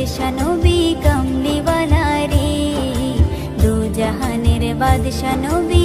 জাহানের বাদশা নবী কামলিওয়ালারি দু জাহানের বাদশা নবী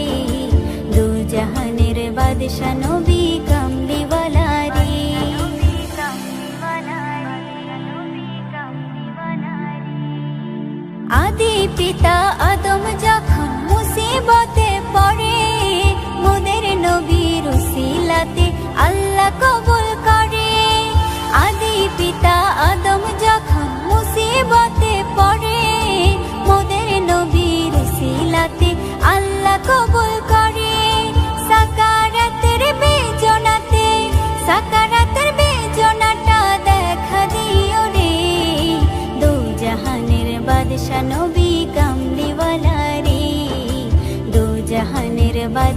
আদি পিতা আদম যখন মুসিবতে পড়ে মোদের নবীর উসিলাতে আল্লাহ কবুল করে আদি পিতা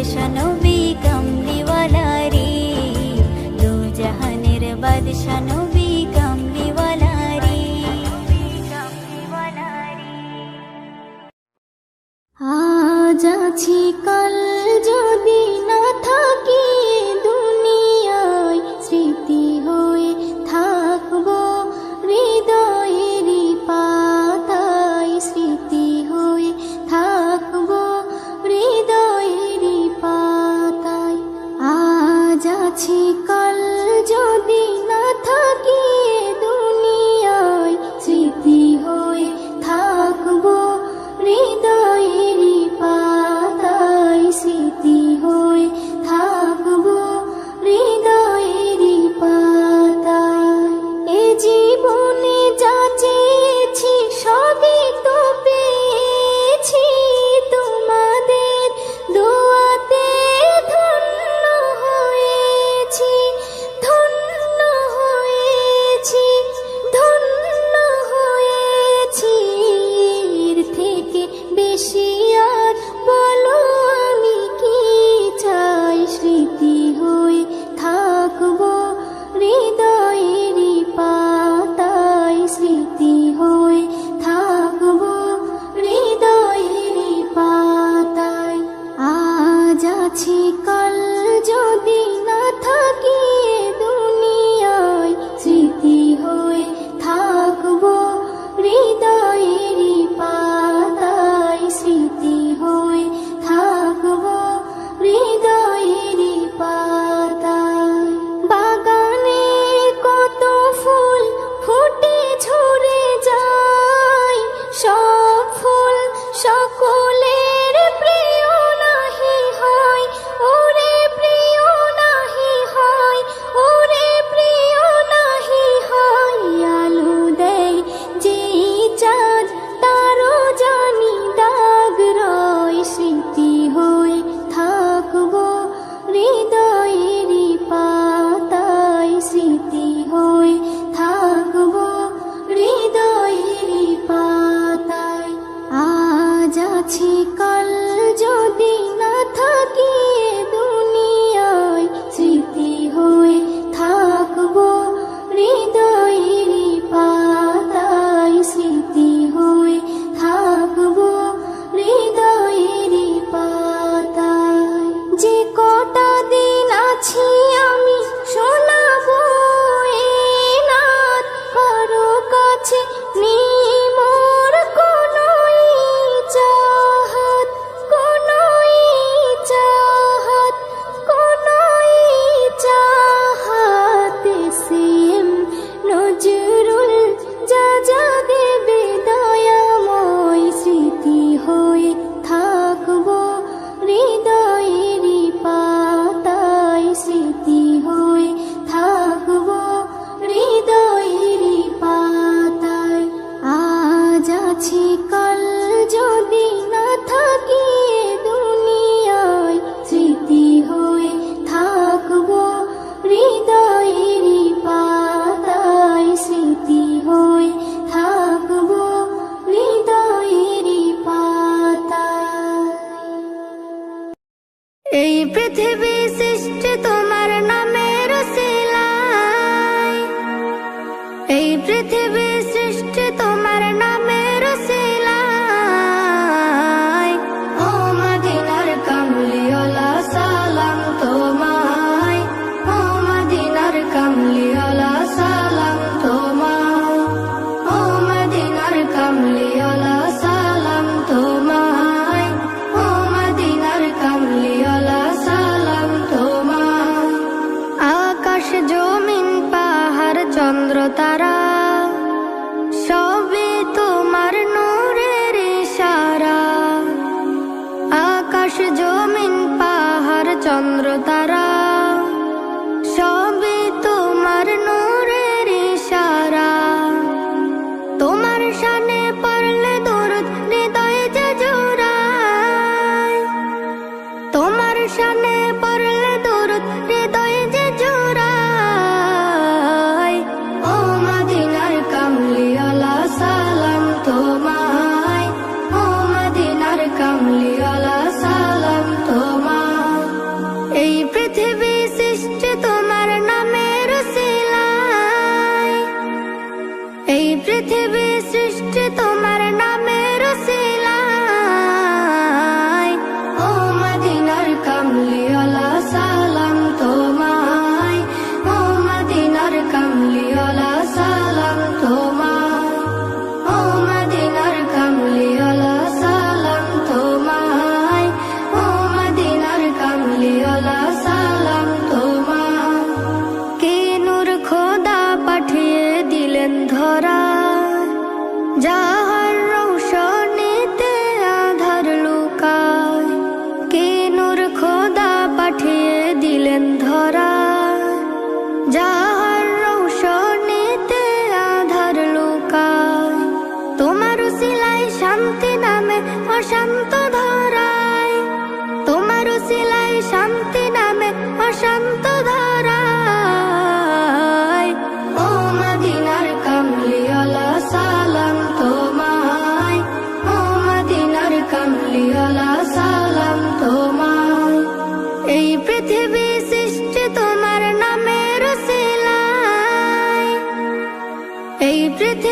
नुगम् निरी तु जहनिरबनो পৃথিবী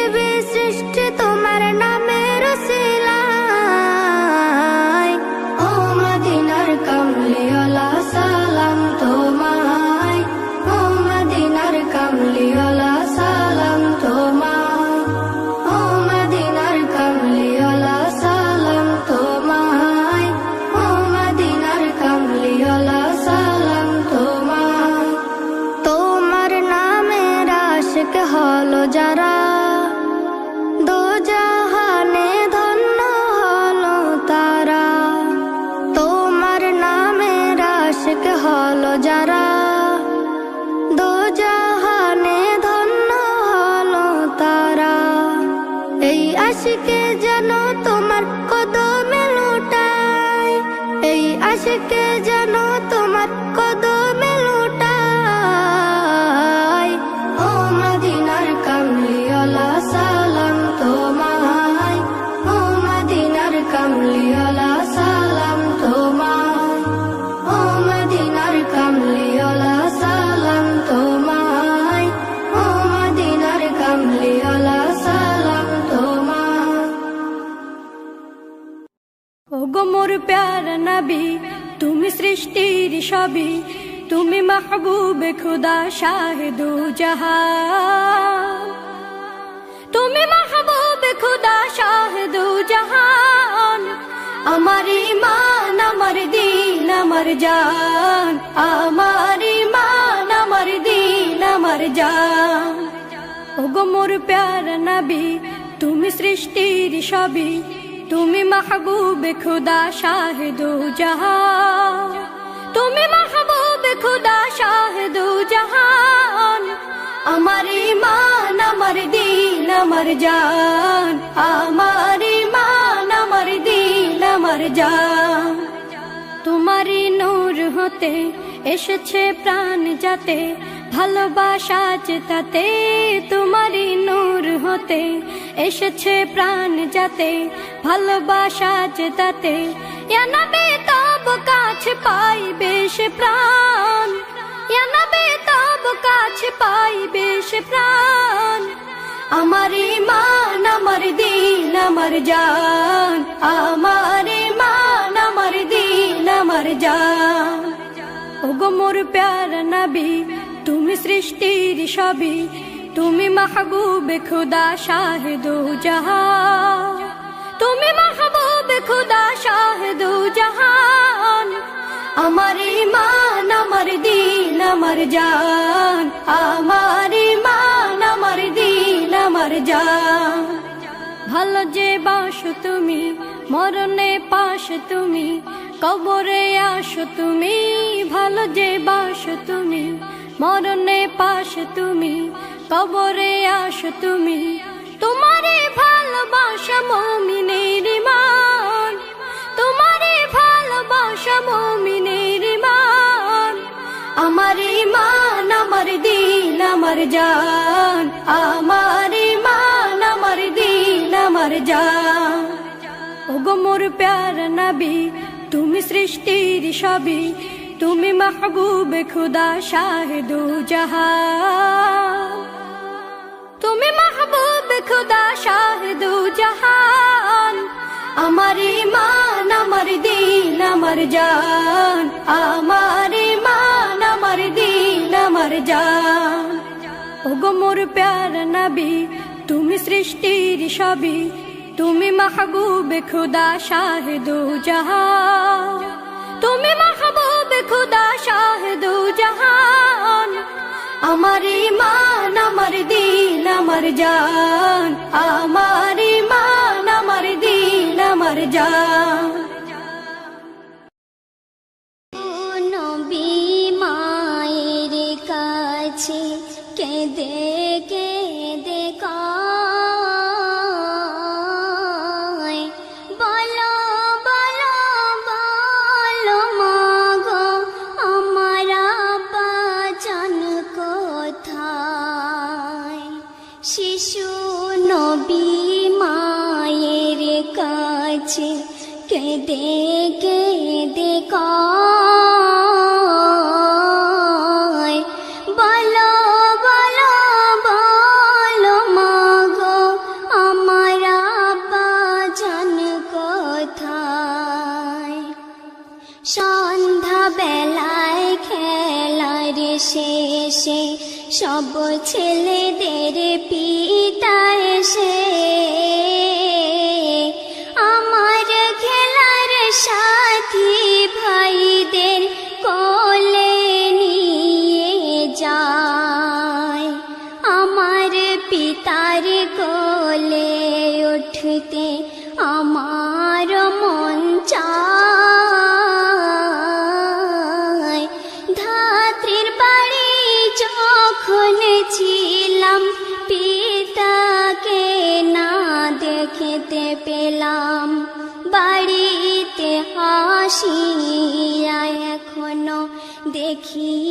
পৃথিবী সৃষ্টি তোমার নামের শিলায় আশিকে যেন তোমার সবই তুমি মাহবুব খুদা শাহেদু জাহান তুমি মাহবুব খুদা শাহেদু জাহান আমার ইমান আমার দিন আমার জান আমার ইমান আমার দিন আমার জান ওগো মোর প্যার নবী তুমি সৃষ্টির সবই তুমি মাহবুব খুদা শাহেদু জাহান তুমি মাহবুব খুদা শাহেদু জাহান। আমার ইমান আমার দিন, আমার জান। আমার ইমান আমার দিন, আমার জান। তোমারই নূর হতে এসেছে প্রাণ যাতে, ভালোবাসা চেতাতে তোমারই নূর হতে এসেছে প্রাণ যাতে, ভালোবাসা চেতাতে ইয়ানবে তব কাছে পাই বেশ প্রাণ। ইয়ানবে তব কাছে পাই বেশ প্রাণ। আমার ইমান, আমার দিন, আমার জান। আমার ইমান, আমার দিন, আমার জান। ওগো মোর প্যার নবী, তুমি সৃষ্টির সবই তুমি মাহবুব খুদা শাহেদু জাহান। তুমি মাহবুব খুদা শাহেদু জাহান। আমার ইমান, আমার দিন, আমার জান। আমার ইমান, আমার দিন, আমার জান। ভালো যে বাসো তুমি, মরণে পাশ তুমি, কবরে আসো তুমি। ভালো যে বাসো তুমি, মরণে পাশ তুমি, কবরে আসো তুমি। তোমারে ভালোবাসা মমিনের ইমান, তোমারে ভালোবাসা মমিনের ইমান আমার ইমান আমার দিন, আমার জান। আমার ইমান আমার দিন, আমার জান। ওগো মোর প্যার নবী, তুমি সৃষ্টির সবই তুমি মাহবুব খুদা শাহেদু জাহান। তুমি মাহবুব খুদা শাহেদু জাহান। আমার ইমান আমার দিন, আমার জান। আমার ইমান আমার দিন, আমার জান। ওগো মোর প্যার নবী, তুমি সৃষ্টির সবই তুমি মাহবুব খুদা শাহেদু জাহান। তুমি মাহবুব খুদা শাহেদু জাহান। আমার ইমান আমার দিন, আমার জান। আমার আমার সন্ধ্যা বেলায় খেলার শেষে সব ছেলেদের পিতা এসে আমার খেলার সাথী দেখি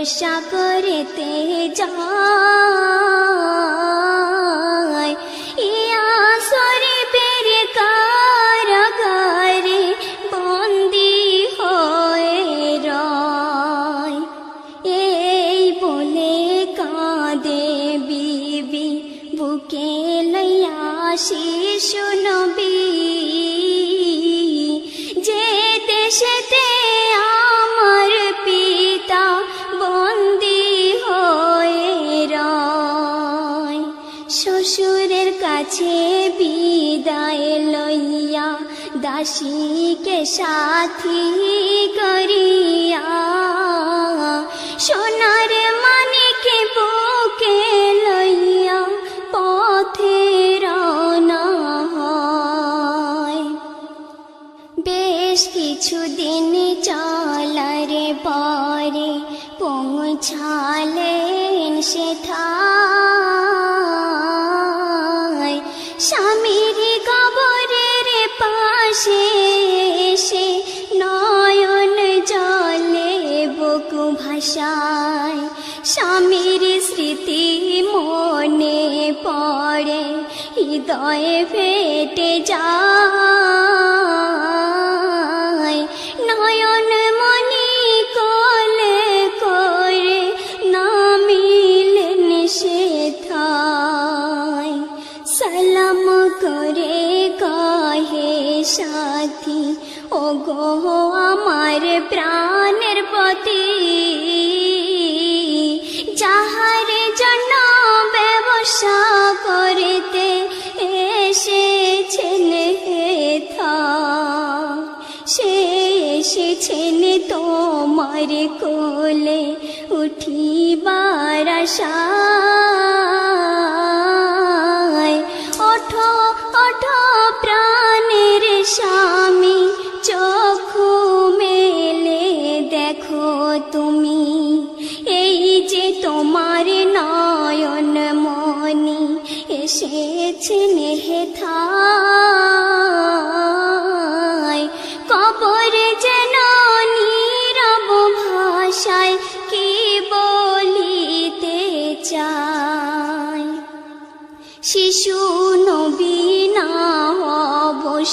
ব্যবসা করেতে যায় সাথী করিয়া সোনার মানিকে বুকে লইয়া পথে হয়। বেশ কিছুদিন চলার পরে পৌঁছালেন সেথায় পড়ে, হৃদয়ে ফেটে যায়। নয়ন মনি কোলে করে নামিলেন সেথায় সালাম করে কহে সাথী ও গো আমার প্রাণের পতি। তোমার কোলে উঠিবার আশায়। ওঠো ওঠো প্রাণের স্বামী, চক্ষু মেলে দেখো তুমি। এই যে তোমার নয়ন মনি এসেছেন হেথায়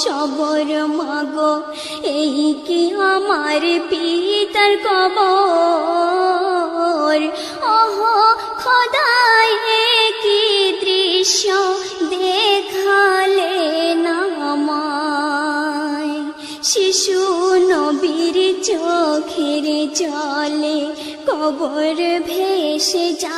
সবর মাগো, এই কি আমার পিতার কবর? ওহ, খোদাই, এ কি দৃশ্য দেখালে না আমায়? শিশু নবীর চোখের জলে কবর ভেসে যায়।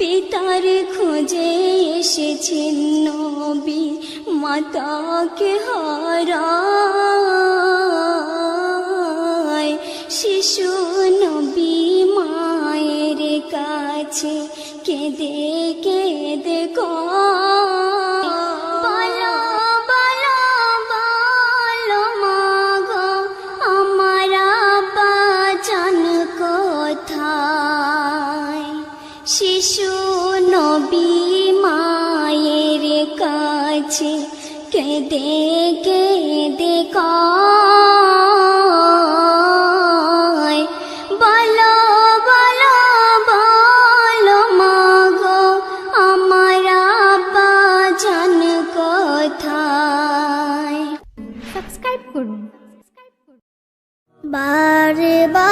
পিতার খোঁজে এসেছেন নবী মাতাকে হারায়। শিশু নবী মায়ের কাছে কেঁদে কেঁদে কয়, সাবস্ক্রাইব করুন। বারে বারে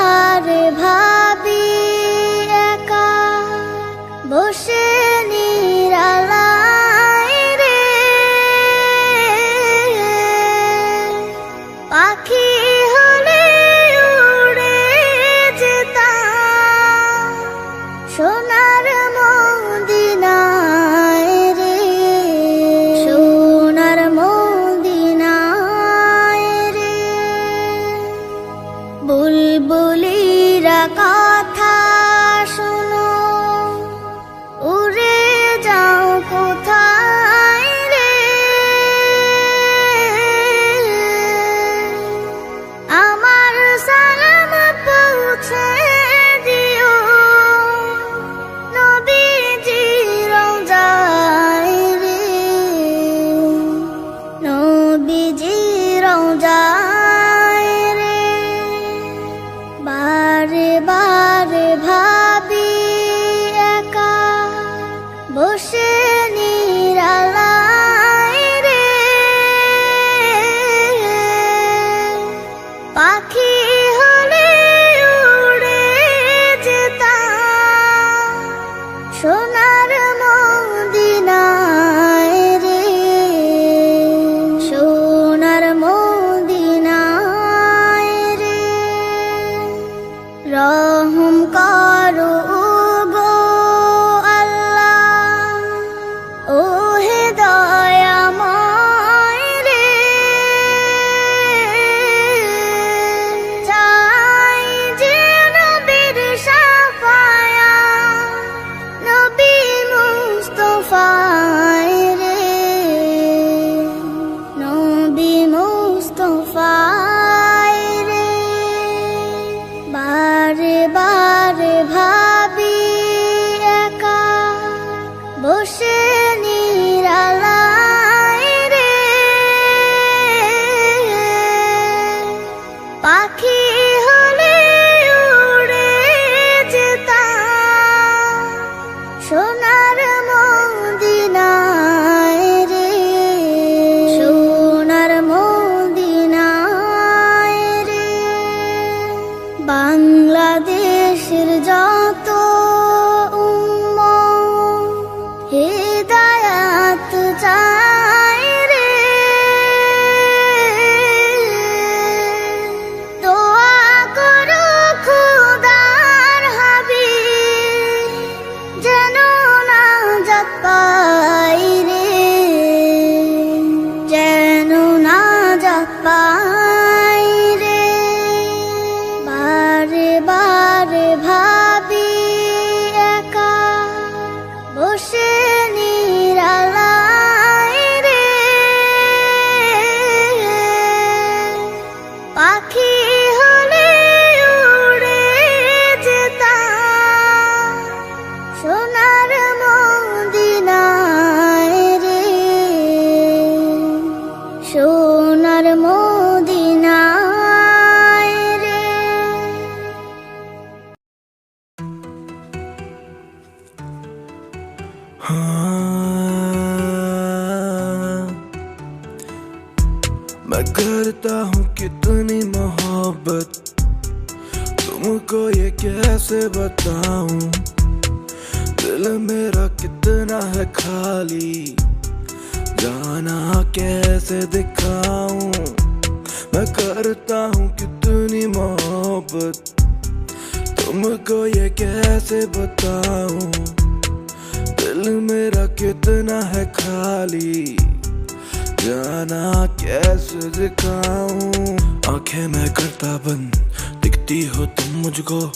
जाना, कैसे दिखाऊँ? आँखें मैं करता बंद, दिखती हो तुम मुझको।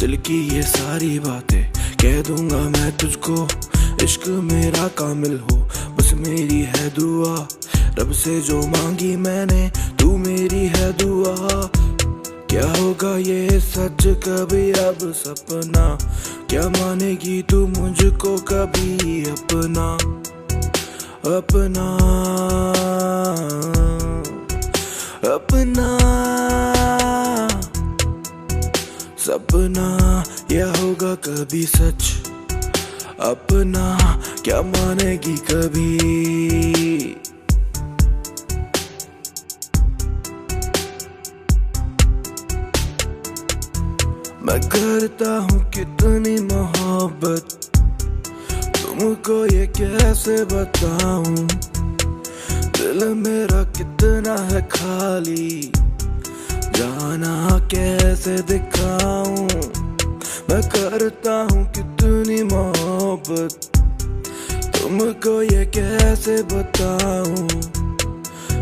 दिल की ये सारी बातें, कह दूँगा मैं तुझको। इश्क मेरा कामिल हो, बस मेरी है दुआ। रब से जो मांगी मैंने, तू मेरी है दुआ। क्या होगा ये सच कभी अब सपना? क्या मानेगी तू मुझको कभी अपना? अपना। अपना, सपना यह होगा कभी सच। अपना क्या मानेगी कभी? मैं करता हूँ कितनी मोहब्बत, तुमको ये कैसे बताऊँ? दिल मेरा कितना है खाली, जाना कैसे दिखाऊँ? मैं करता हूँ कितनी मोहब्बत, तुमको ये कैसे बताऊँ?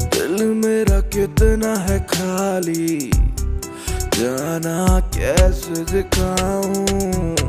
दिल मेरा कितना है खाली, जाना कैसे दिखाऊँ?